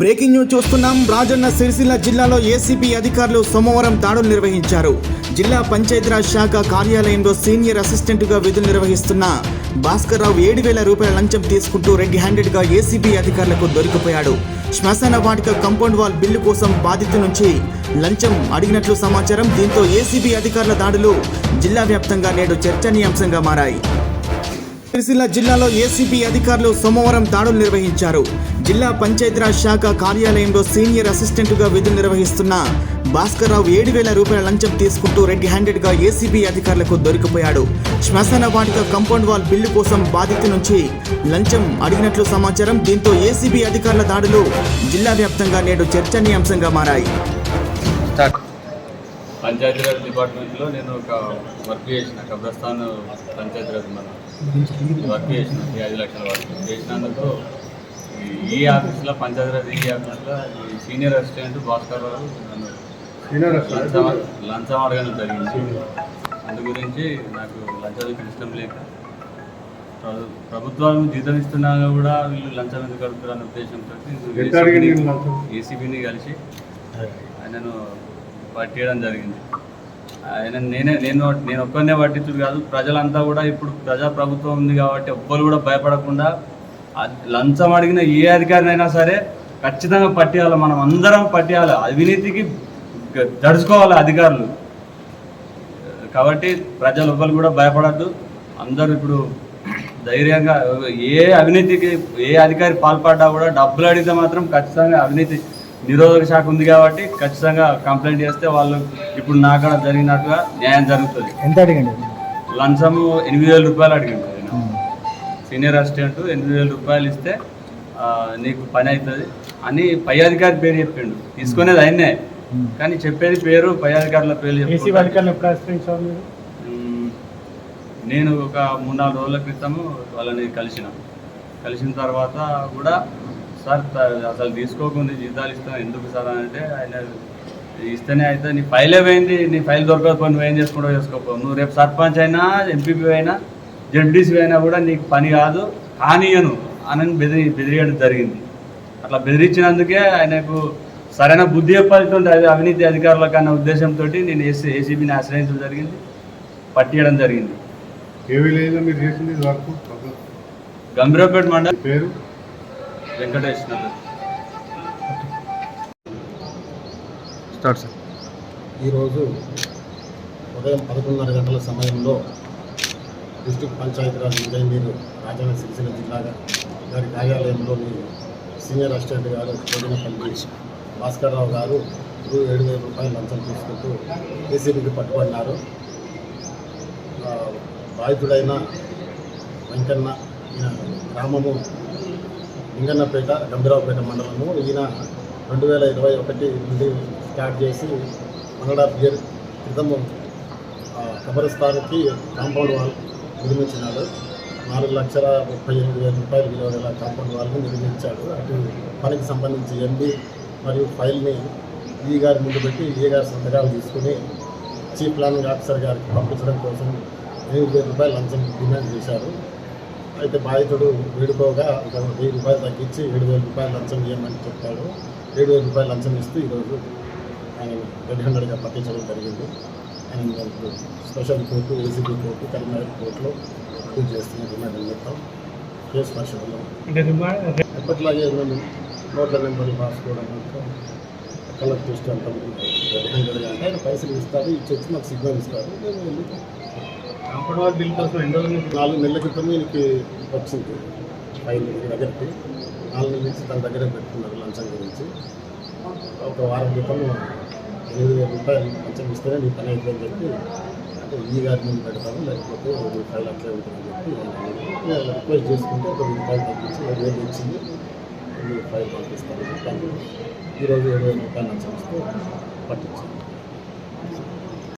Breaking news చూస్తున్నాం. రాజన్న సిరిసిల్ల జిల్లాలో ACB అధికారులు సోమవారం దాడులు నిర్వహించారు. జిల్లా పంచాయతీరాజ్ శాఖ కార్యాలయంలో సీనియర్ అసిస్టెంట్గా విధులు నిర్వహిస్తున్న భాస్కర్ రావు ఏడు వేల రూపాయల లంచం తీసుకుంటూ రెడ్ హ్యాండెడ్గా ఏసీబీ అధికారులకు దొరికిపోయాడు. శ్మశాన వాటిక కంపౌండ్ వాల్ బిల్లు కోసం బాధిత నుంచి లంచం అడిగినట్లు సమాచారం. దీంతో ఏసీబీ అధికారుల దాడులు జిల్లా వ్యాప్తంగా నేడు చర్చనీయాంశంగా మారాయి. సిరిసిల్ల జిల్లాలో ఏసీబీ అధికారులు సోమవారం దాడులు నిర్వహించారు. జిల్లా పంచాయతీరాజ్ శాఖ కార్యాలయంలో సీనియర్ అసిస్టెంట్గా విధులు నిర్వహిస్తున్న భాస్కర్ రావు ఏడు వేల రూపాయల లంచం తీసుకుంటూ రెడ్ హ్యాండెడ్గా ఏసీబీ అధికారులకు దొరికిపోయాడు. శ్మశాన వాటిక కంపౌండ్ వాల్ బిల్లు కోసం బాధిత నుంచి లంచం అడిగినట్లు సమాచారం. దీంతో ఏసీబీ అధికారుల దాడులు జిల్లా వ్యాప్తంగా నేడు చర్చనీయాంశంగా మారాయి. పంచాయతీరాజ్ డిపార్ట్మెంట్లో నేను ఒక వర్క్ చేసిన కబ్రస్థాన్ పంచాయతీరాజ్ మన వర్క్ చేసిన ఈ ఐదు లక్షల వర్క్ చేసినందుకు ఈ- ఆఫీస్లో పంచాయతీరాజ్ ఈ ఆఫీస్లో ఈ సీనియర్ అసిస్టెంట్ భాస్కర్ రావు నన్ను లంచం లంచం అడగడం జరిగింది. అందు గురించి నాకు లంచం ఇష్టం లేక ప్రభు- ప్రభుత్వాలు జీతం ఇస్తున్నా కూడా వీళ్ళు లంచం ఎందుకు అడుగుతారు అనే ఎంత అడిగింది ఉద్దేశంతో? ఏసీబీని కలిసి ఆయనను పట్టేయడం జరిగింది. ఆయన నేనే నేను నేను ఒక్కనే పట్టించుడు కాదు. ప్రజలంతా కూడా ఇప్పుడు ప్రజా ప్రభుత్వం ఉంది కాబట్టి ఒక్కరు కూడా భయపడకుండా లంచం అడిగిన ఏ అధికారినైనా సరే ఖచ్చితంగా పట్టేయాలి. మనం అందరం పట్టేయాలి. అవినీతికి దడుచుకోవాలి అధికారులు. కాబట్టి ప్రజలు ఎవ్వరు కూడా భయపడద్దు. అందరూ ఇప్పుడు ధైర్యంగా ఏ అవినీతికి ఏ అధికారి పాల్పడ్డా కూడా డబ్బులు అడిగితే మాత్రం ఖచ్చితంగా అవినీతి నిరోధక శాఖ ఉంది కాబట్టి ఖచ్చితంగా కంప్లైంట్ చేస్తే వాళ్ళు ఇప్పుడు నాకాడ జరిగినట్టుగా న్యాయం జరుగుతుంది. ఎంత అడిగండి? లంచము ఎనిమిది వేల రూపాయలు అడిగింది ఆయన. సీనియర్ అసిస్టెంట్ ఎనిమిది వేల రూపాయలు ఇస్తే నీకు పని అవుతుంది అని పై అధికారి పేరు చెప్పిండు. తీసుకునేది ఆయనే కానీ చెప్పేది పేరు పై అధికారుల మ్మ్. నేను ఒక మూడు నాలుగు రోజుల క్రితము వాళ్ళని కలిసిన. కలిసిన తర్వాత కూడా సార్ అసలు తీసుకోకుండా జీతాలు ఇస్తాం ఎందుకు సార్ అని అంటే ఆయన ఇస్తేనే అయితే నీ ఫైల్ పోయింది నీ ఫైల్ దొరకకపోయి నువ్వు ఏం చేసుకుంటావు చేసుకోపో. నువ్వు రేపు సర్పంచ్ అయినా ఎంపీపీ అయినా జడ్డీసీ అయినా కూడా నీకు పని కాదు కానీయను అని బెదిరి బెదిరియడం జరిగింది. అట్లా బెదిరించినందుకే ఆయనకు సరైన బుద్ధి చెప్పాల్సింది అది అవినీతి అధికారులకు అన్న ఉద్దేశంతో నేను ఏసీ ఏసీబీని ఆశ్రయించడం జరిగింది పట్టియడం జరిగింది. ఏ విలేజ్లో మీరు చేసింది వర్క్. గంభీరపేట మండలం. పేరు? Venkatesh Nagar start sir. ఈరోజు ఉదయం పదకొండున్నర గంటల సమయంలో డిస్టిక్ పంచాయతీరాజ్ ఇంజనీర్ రాజన్న సిరిసిల్ల జిల్లా గారి కార్యాలయంలోని సీనియర్ అసిస్టెంట్ గారు కోడినపల్లి భాస్కర్ రావు గారు రూ ఏడు వేల రూపాయలు లంచం తీసుకుంటూ ఏసీబీకి పట్టుబడినారు. బాధితుడైన వెంకన్న గ్రామము లింగన్నపేట గంభీరావుపేట మండలము. ఈయన రెండు వేల ఇరవై ఒకటి నుండి స్టార్ట్ చేసి వన్ అండ్ హాఫ్ ఇయర్ క్రితము ఆ, కాంపౌండ్ వాల్ నిర్మించినాడు. నాలుగు లక్షల ముప్పై ఎనిమిది వేల రూపాయలు విలువ గల కాంపౌండ్ వాల్ని నిర్మించాడు. అటు పనికి సంబంధించి ఎంబీ మరియు ఫైల్ని ఈ గారి ముందు పెట్టి ఈ గారి సంతకాలు తీసుకుని చీఫ్ ప్లానింగ్ ఆఫీసర్ గారికి పంపించడం కోసం ఎనిమిది వేల రూపాయలు లంచం డిమాండ్ చేశారు. అయితే బాధితుడు వేడుకోగా ఒక వెయ్యి రూపాయలు తగ్గించి ఏడు వేల రూపాయలు లంచం ఇవ్వమని చెప్పాడు. ఏడు వేల రూపాయలు లంచం ఇస్తూ ఈరోజు ఆయన రెడ్ హ్యాండెడ్గా పట్టించడం జరిగింది. ఆయన special court ACB court Karimnagar కోర్టులో పూజ చేస్తున్న రిమాండ్ నిమిత్తం కేసు రిమాండ్ ఎప్పటిలాగే మేము నోట్ల నెంబర్లు రాసుకోవడం కలర్ టెస్ట్ అంతా రెడ్ హ్యాండెడ్గా అంటే ఆయన పైసలు ఇస్తారు ఇచ్చి వచ్చి మాకు సిగ్నల్ ఇస్తారు. మేము వెళ్ళి కాంపౌండ్ బిల్ కోసం ఎన్ని నుంచి నాలుగు నెలల క్రితం ఈయనకి వచ్చింది ఫైల్ దగ్గరికి. నాలుగు నెలల నుంచి తన దగ్గరే పెట్టుకున్నారు లంచం గురించి. ఒక వారం క్రితం ఎనిమిది వేల రూపాయలు లంచం ఇస్తేనే నీ పని అయిపోయిందని చెప్పి అంటే ఈ గారి ముందు పెడతాను లేకపోతే రెండు ఫైల్ అట్లే ఉంటుందని చెప్పి రిక్వెస్ట్ చేసుకుంటే ఒక రూపాయలు తగ్గించి ఏడు వేలు ఇచ్చింది. రెండు రూపాయలు పంపిస్తాను చెప్పాను ఈరోజు ఏడు వేల రూపాయలు లంచం ఇస్తే పట్టించాను